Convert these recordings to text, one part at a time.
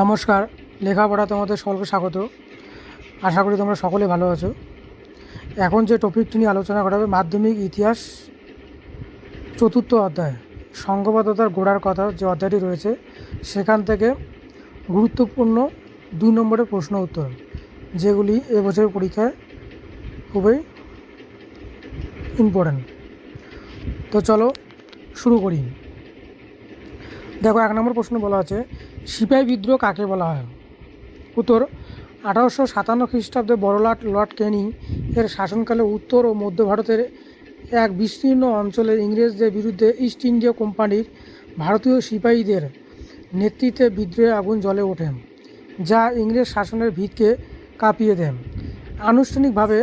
নমস্কার লেখাপড়া তোমাদের সকলকে স্বাগত। আশা করি তোমরা সকলে ভালো আছো। এখন যে টপিকটি নিয়ে আলোচনা করা হবে, মাধ্যমিক ইতিহাস চতুর্থ অধ্যায়। সংঘবদ্ধতার গোড়ার কথা যে অধ্যায়টি রয়েছে, সেখান থেকে গুরুত্বপূর্ণ দুই নম্বরের প্রশ্ন উত্তর, যেগুলি এবছরের পরীক্ষায় খুবই ইম্পর্ট্যান্ট তো চলো শুরু করি। দেখো, এক নম্বর প্রশ্ন বলা আছে সিপাহী বিদ্রোহ কাকে বলা হয়? উত্তর, আঠারোশো সাতান্ন খ্রিস্টাব্দে বড়লাট লর্ড ক্যানিং এর শাসনকালে উত্তর ও মধ্য ভারতের এক বিস্তীর্ণ অঞ্চলে ইংরেজদের বিরুদ্ধে ইস্ট ইন্ডিয়া কোম্পানির ভারতীয় সিপাহীদের নেতৃত্বে বিদ্রোহে আগুন জ্বলে ওঠে, যা ইংরেজ শাসনের ভিতকে কাঁপিয়ে দেন আনুষ্ঠানিকভাবে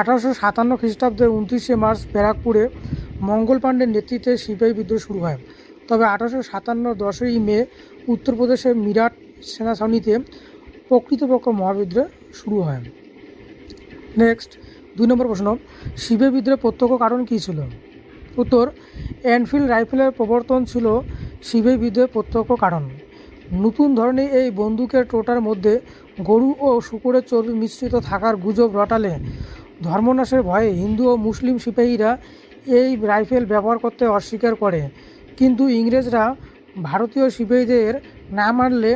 আঠারোশো সাতান্ন খ্রিস্টাব্দের উনত্রিশে মার্চ ব্যারাকপুরে মঙ্গল পাণ্ডের নেতৃত্বে সিপাহী বিদ্রোহ শুরু হয়। তবে আঠারোশো সাতান্ন দশই মে উত্তরপ্রদেশের মিরাট সেনাছাউনিতে প্রকৃতপক্ষ মহাবিদ্রোহ শুরু হয়। নেক্সট দুই নম্বর প্রশ্ন শিবে বিদ্রোহের প্রত্যক্ষ কারণ কী ছিল? উত্তর, এনফিল্ড রাইফেলের প্রবর্তন ছিল শিবে বিদ্রোহের প্রত্যক্ষ কারণ। নতুন ধরনের এই বন্দুকের টোটার মধ্যে গরু ও শুকুরের চর্বি মিশ্রিত থাকার গুজব রটালে ধর্মনাশের ভয়ে হিন্দু ও মুসলিম সিপাহীরা এই রাইফেল ব্যবহার করতে অস্বীকার করে। কিন্তু ইংরেজরা ভারতীয় সিপাহীদের না মানলে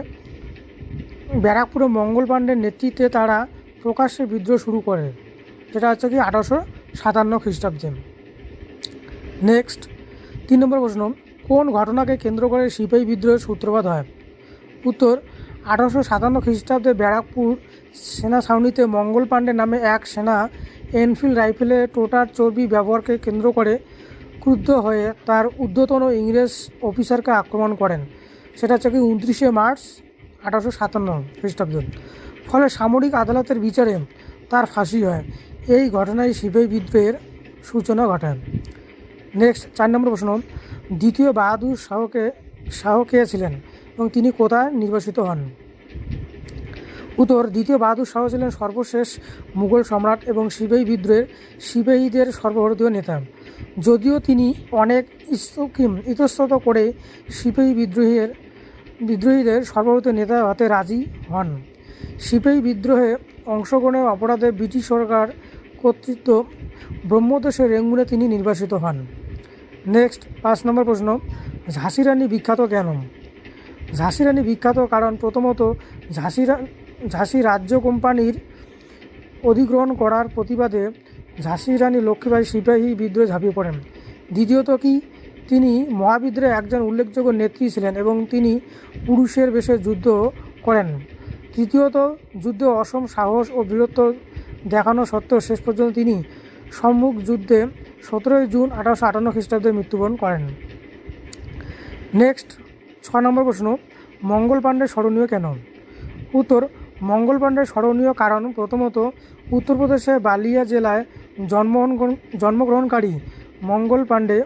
ব্যারাকপুরে মঙ্গল পাণ্ডের নেতৃত্বে তারা প্রকাশ্যে বিদ্রোহ শুরু করে, যেটা হচ্ছে কি আঠারোশো সাতান্ন খ্রিস্টাব্দে। নেক্সট তিন নম্বর প্রশ্ন, কোন ঘটনাকে কেন্দ্র করে সিপাহী বিদ্রোহের সূত্রপাত হয়? উত্তর, আঠারোশো সাতান্ন খ্রিস্টাব্দে ব্যারাকপুর সেনা ছাউনিতে মঙ্গল পাণ্ডে নামে এক সেনা এনফিল্ড রাইফেলের টোটার চর্বি ব্যবহারকে কেন্দ্র করে ক্রুদ্ধ হয়ে তার ঊর্ধ্বতন ইংরেজ অফিসারকে আক্রমণ করেন। সেটা হচ্ছে কি উনত্রিশে মার্চ আঠারোশো সাতান্ন খ্রিস্টাব্দ। ফলে সামরিক আদালতের বিচারে তার ফাঁসি হয়। এই ঘটনায় সিপাহী বিদ্রোহের সূচনা ঘটায়। নেক্সট, চার নম্বর প্রশ্ন। দ্বিতীয় বাহাদুর শাহকে শাহ কে ছিলেন এবং তিনি কোথায় নির্বাসিত হন? উত্তর, দ্বিতীয় বাহাদুর শাহ ছিলেন সর্বশেষ মুঘল সম্রাট এবং সিপাহী বিদ্রোহের, সিপাহীদের সর্বভারতীয় নেতা। যদিও তিনি অনেক ইস্তকিম, ইতস্তত করে সিপাহী বিদ্রোহের, বিদ্রোহীদের সর্বভারতীয় নেতা হতে রাজি হন। সিপাহী বিদ্রোহে অংশগ্রহণের অপরাধে ব্রিটিশ সরকার কর্তৃত্ব ব্রহ্মদেশের রেঙ্গুনে তিনি নির্বাসিত হন। নেক্সট, পাঁচ নম্বর প্রশ্ন ঝাঁসি রানী বিখ্যাত কেন? ঝাঁসি রানী বিখ্যাত কারণ প্রথমত ঝাঁসি রা- ঝাঁসি রাজ্য কোম্পানির অধিগ্রহণ করার প্রতিবাদে ঝাঁসি রানী লক্ষ্মীবাই সিপাহী বিদ্রোহে ঝাঁপিয়ে পড়েন। দ্বিতীয়ত কি, তিনি মহাবিদ্রোহে একজন উল্লেখযোগ্য নেত্রী ছিলেন এবং তিনি পুরুষের বেশে যুদ্ধ করেন। তৃতীয়ত, যুদ্ধে অসম সাহস ও বীরত্ব দেখানো সত্ত্বেও শেষ পর্যন্ত তিনি সম্মুখ যুদ্ধে সতেরোই জুন আঠারোশো আটান্ন খ্রিস্টাব্দে মৃত্যুবরণ করেন। নেক্সট, ছ নম্বর প্রশ্ন, মঙ্গল পাণ্ডে স্মরণীয় কেন? উত্তর মঙ্গল পাণ্ডের স্মরণীয় কারণ প্রথমত উত্তরপ্রদেশের বালিয়া জেলায় জন্মগ্রহণ, জন্মগ্রহণকারী মঙ্গল পাণ্ডে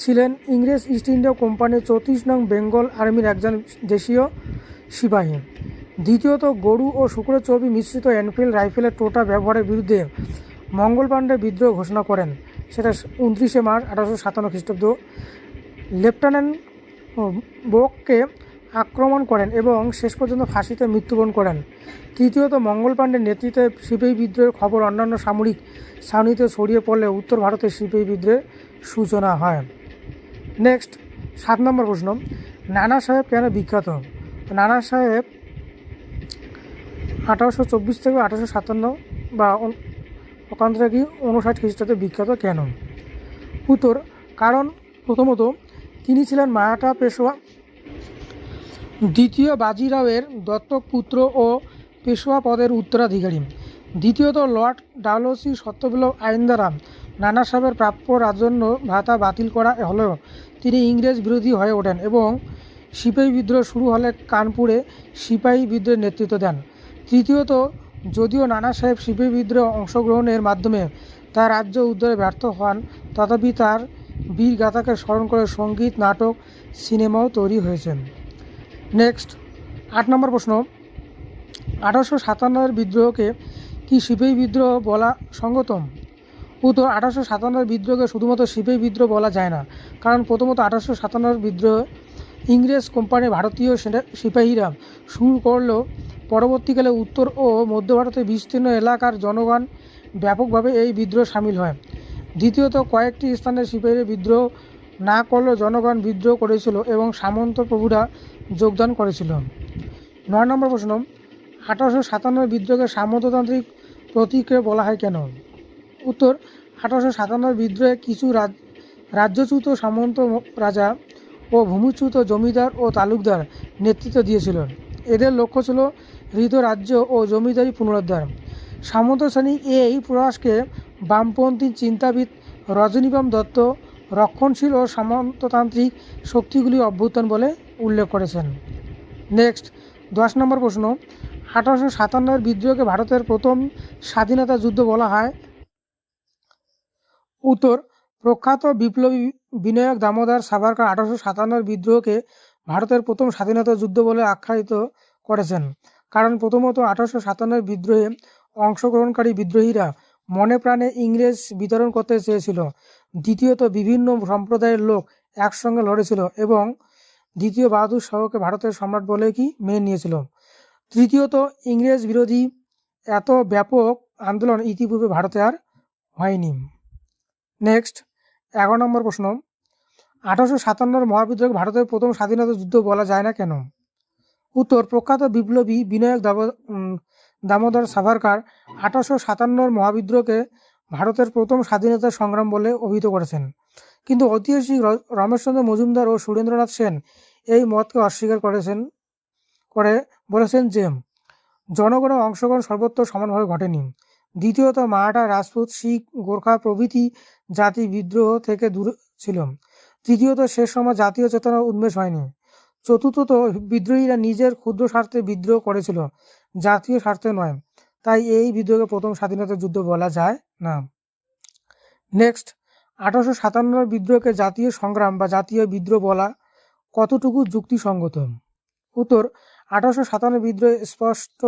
ছিলেন ইংরেজ ইস্ট ইন্ডিয়া কোম্পানির চৌত্রিশ নং বেঙ্গল আর্মির একজন দেশীয় সিপাহী। দ্বিতীয়ত, গরু ও শুক্রের চর্বি মিশ্রিত এনফিল্ড রাইফেলের টোটা ব্যবহারের বিরুদ্ধে মঙ্গল পাণ্ডে বিদ্রোহ ঘোষণা করেন। সেটা উনত্রিশে মার্চ আঠারোশো সাতান্ন খ্রিস্টাব্দ। লেফটেন্যান্ট বোককে আক্রমণ করেন এবং শেষ পর্যন্ত ফাঁসিতে মৃত্যুবরণ করেন। তৃতীয়ত, মঙ্গল পাণ্ডের নেতৃত্বে সিপাহী বিদ্রোহের খবর অন্যান্য সামরিক ছাউনিতে ছড়িয়ে পড়লে উত্তর ভারতের সিপাহী বিদ্রোহের সূচনা হয়। নেক্সট, সাত নম্বর প্রশ্ন। নানা সাহেব কেন বিখ্যাত? নানা সাহেব আঠারোশো চব্বিশ থেকে আঠারোশো সাতান্ন বা ওখান থেকে উনষাট খ্রিস্টাব্দে বিখ্যাত কেন? উত্তর, কারণ প্রথমত তিনি ছিলেন মারাঠা পেশোয়া দ্বিতীয় বাজিরাওয়ের দত্তক পুত্র ও পেশোয়া পদের উত্তরাধিকারী। দ্বিতীয়ত লর্ড ডালহৌসি সত্যবিলোপ আইন দ্বারা নানা সাহেবের প্রাপ্য রাজন্য ভাতা বাতিল করা হলেও তিনি ইংরেজ বিরোধী হয়ে ওঠেন এবং সিপাহী বিদ্রোহ শুরু হলে কানপুরে সিপাহী বিদ্রোহের নেতৃত্ব দেন। তৃতীয়ত, যদিও নানা সাহেব সিপাহী বিদ্রোহে অংশগ্রহণের মাধ্যমে তার রাজ্য উদ্ধারে ব্যর্থ হন, তথাপি তার বীর গাথাকে স্মরণ করে সংগীত, নাটক, সিনেমাও তৈরি হয়েছে। নেক্সট আট নম্বর প্রশ্ন। আঠারোশো সাতান্নের বিদ্রোহকে কি সিপাহী বিদ্রোহ বলা সঙ্গতম? উত্তর, আঠারোশো সাতান্নের বিদ্রোহকে শুধুমাত্র সিপাহী বিদ্রোহ বলা যায় না, কারণ প্রথমত আঠারোশো সাতান্নের বিদ্রোহ ইংরেজ কোম্পানি ভারতীয় সিপাহীরা শুরু করলেও পরবর্তীকালে উত্তর ও মধ্য ভারতের বিস্তীর্ণ এলাকার জনগণ ব্যাপকভাবে এই বিদ্রোহ সামিল হয়। দ্বিতীয়ত, কয়েকটি স্থানে সিপাহীরা বিদ্রোহ না করলেও জনগণ বিদ্রোহ করেছিল এবং সামন্ত প্রভুরা যোগদান করেছিল নয় নম্বর প্রশ্ন, আঠারোশো সাতান্ন বিদ্রোহকে সামন্ততান্ত্রিক প্রতিক্রিয়া বলা হয় কেন? উত্তর, আঠারোশো সাতান্ন বিদ্রোহে কিছু রাজ- রাজ্যচ্যুত সামন্ত রাজা ও ভূমিচ্যুত জমিদার ও তালুকদার নেতৃত্ব দিয়েছিল এদের লক্ষ্য ছিল হৃদ রাজ্য ও জমিদারি পুনরুদ্ধার। সামন্ত শ্রেণি এই প্রয়াসকে বামপন্থী চিন্তাবিদ রজনীবাম দত্ত রক্ষণশীল ও সামন্ততান্ত্রিক শক্তিগুলি অভ্যুত্থান বলে উল্লেখ করেছেন। নেক্সট, দশ নম্বর প্রশ্ন, আঠারোশো সাতান্নের বিদ্রোহকে ভারতের প্রথম স্বাধীনতা যুদ্ধ বলা হয়। উত্তর, প্রখ্যাত বিপ্লবী বিনায়ক দামোদর সাভারকার আঠারোশো সাতান্নের বিদ্রোহকে ভারতের প্রথম স্বাধীনতা যুদ্ধ বলে আখ্যায়িত করেছেন। কারণ প্রথমত আঠারোশো সাতান্নের বিদ্রোহে অংশগ্রহণকারী বিদ্রোহীরা মনে প্রাণে ইংরেজ বিতরণ করতে চেয়েছিল। দ্বিতীয়ত বিভিন্ন সম্প্রদায়ের লোক একসঙ্গে লড়েছিল এবং দ্বিতীয় বাহাদুর শাহকে ভারতের সম্রাট বলে কি মেনে নিয়েছিল। তৃতীয়ত ইংরেজ বিরোধী এত ব্যাপক আন্দোলন ইতিপূর্বে ভারতে আর হয়নি। নেক্সট, এগারো নম্বর প্রশ্ন। আঠারোশো সাতান্নর মহাবিদ্রোহ ভারতের প্রথম স্বাধীনতা যুদ্ধ বলা যায় না কেন? উত্তর, প্রখ্যাত বিপ্লবী বিনায়ক দামোদর সাভারকার আঠারোশো সাতান্নর মহাবিদ্রোহকে ভারতের প্রথম স্বাধীনতা সংগ্রাম বলে অভিহিত করেছেন। কিন্তু ঐতিহাসিক রমেশচন্দ্র মজুমদার ও সুরেন্দ্রনাথ সেন এই মতকে অস্বীকার করেছেন, করে বলেছেন যে, জনগণের অংশগ্রহণ সর্বত্র সমানভাবে ঘটেনি। দ্বিতীয়ত, মারাঠা রাজপুত, শিখ, গোর্খা প্রভৃতি জাতি বিদ্রোহ থেকে দূরে ছিল। তৃতীয়ত, শেষ সময় জাতীয় চেতনা উন্মেষ হয়নি। চতুর্থত, বিদ্রোহীরা নিজের ক্ষুদ্র স্বার্থে বিদ্রোহ করেছিল। জাতীয় স্বার্থে নয় তাই এই বিদ্রোহকে প্রথম স্বাধীনতা যুদ্ধ বলা যায় না। নেক্সট আঠারোশো সাতান্ন বিদ্রোহকে জাতীয় সংগ্রাম বা জাতীয় বিদ্রোহ বলা কতটুকু যুক্তিসঙ্গত? উত্তর, আঠারোশো সাতান্ন বিদ্রোহে স্পষ্ট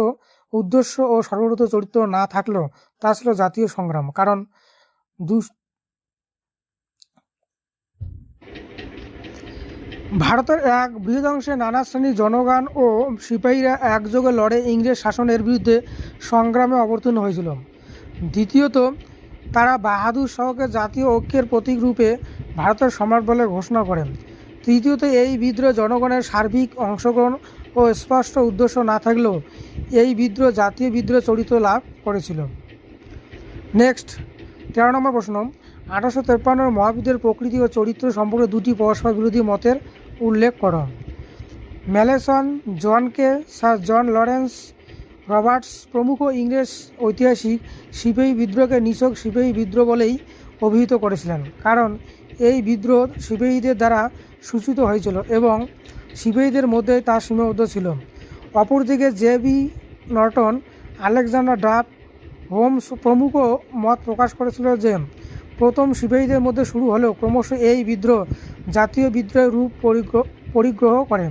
উদ্দেশ্য ও সর্বব্রত চরিত্র না থাকলেও তা ছিল জাতীয় সংগ্রাম। কারণ ভারতের এক বৃহদাংশে নানা শ্রেণির জনগণ ও সিপাহীরা একযোগে লড়ে ইংরেজ শাসনের বিরুদ্ধে সংগ্রামে অবতীর্ণ হয়েছিল। দ্বিতীয়ত, তারা বাহাদুর শাহকে জাতীয় ঐক্যের প্রতীক রূপে ভারতের সম্রাট বলে ঘোষণা করেন। তৃতীয়ত, এই বিদ্রোহ জনগণের সার্বিক অংশগ্রহণ ও স্পষ্ট উদ্দেশ্য না থাকলেও এই বিদ্রোহ জাতীয় বিদ্রোহ চরিত্র লাভ করেছিল। নেক্সট, তেরো নম্বর প্রশ্ন। আঠারোশো তেপ্পান্নর মহাবিদ্যের প্রকৃতি ও চরিত্র সম্পর্কে দুটি পরস্পর বিরোধী মতের উল্লেখ করো। ম্যালেসন, জনকে, স্যার জন লরেন্স, রবার্টস প্রমুখ ইংরেজ ঐতিহাসিক সিপাহী বিদ্রোহকে নিছক সিপাহী বিদ্রোহ বলেই অভিহিত করেছিলেন। কারণ এই বিদ্রোহ সিপাহীদের দ্বারা সূচিত হয়েছিল এবং সিপাহীদের মধ্যে তা সীমাবদ্ধ ছিল। অপরদিকে J B Norton, Alexander Duff Holmes প্রমুখ মত প্রকাশ করেছিল যে, প্রথম সিপাহীদের মধ্যে শুরু হলেও ক্রমশ এই বিদ্রোহ জাতীয় বিদ্রোহের রূপ পরিগ্রহ পরিগ্রহ করে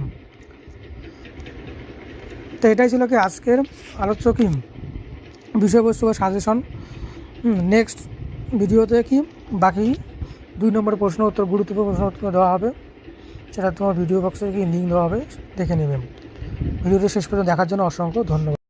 তো এটাই ছিল কি আজকের আলোচ্য কি বিষয়বস্তু বা সাজেশন নেক্সট ভিডিওতে কি বাকি দুই নম্বর প্রশ্ন উত্তর, গুরুত্বপূর্ণ প্রশ্ন উত্তর দেওয়া হবে। সেটা তোমার ভিডিও বক্সে কি লিঙ্ক দেওয়া হবে, দেখে নেবেন। ভিডিওটি শেষ পর্যন্ত দেখার জন্য অসংখ্য ধন্যবাদ।